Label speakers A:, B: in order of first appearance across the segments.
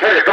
A: கட்டை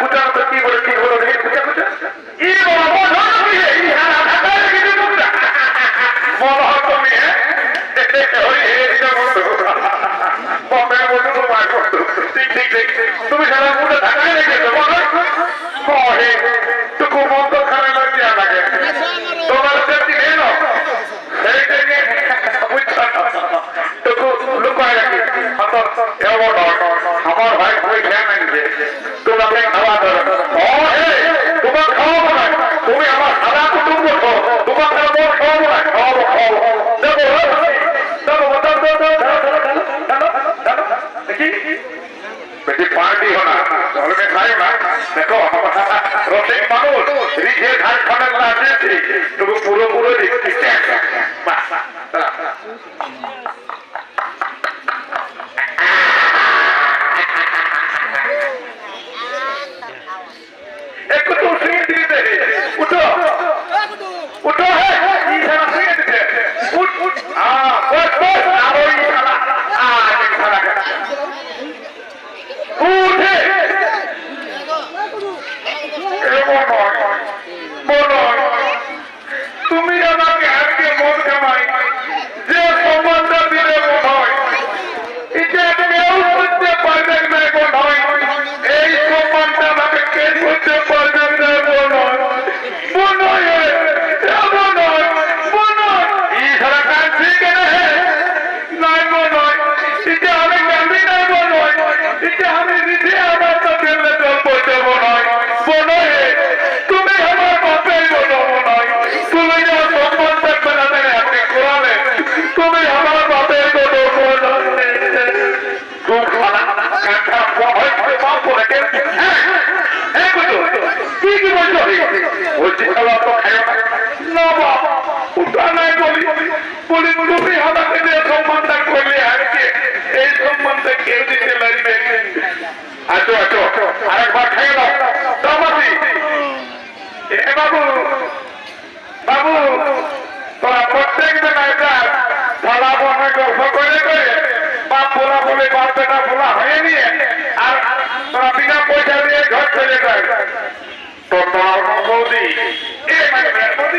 A: পূজার প্রতি বলেছি বলো এই পূজা পূজা ই বাবা ধর হইয়ে ই হারা ঢাকার কিছু টুকরা বলো তুমি ওই এইটা বন্ধু বম্বে বন্ধু তোমার বন্ধু ঠিক ঠিক ঠিক তুমি সারা পুজো ঢাকায় রেখেছো, বলো। কহে আমি নিজে আমার কাপের বেতন বৈঠব নয় বনয়ে তুমি আমার বাপের বৈঠব নয় তুমি আমার সম্মান থাকবে না আপনি কোরআনে? তুমি আমার বাপের বৈঠব বলি করলে আর কি এই সম্মানটা কেউ দিতে পারবে আচ্ছা আচ্ছা আরেকবার খেয়ে নাও। দামাসি এ বাবু বাবু, তোরা প্রত্যেক দিন এটা ফলা বনে গল্প করে করে বাপ ফোলা বলে ঘর চলে যায় তো তোমার বৌদি। এ মানে বৌদি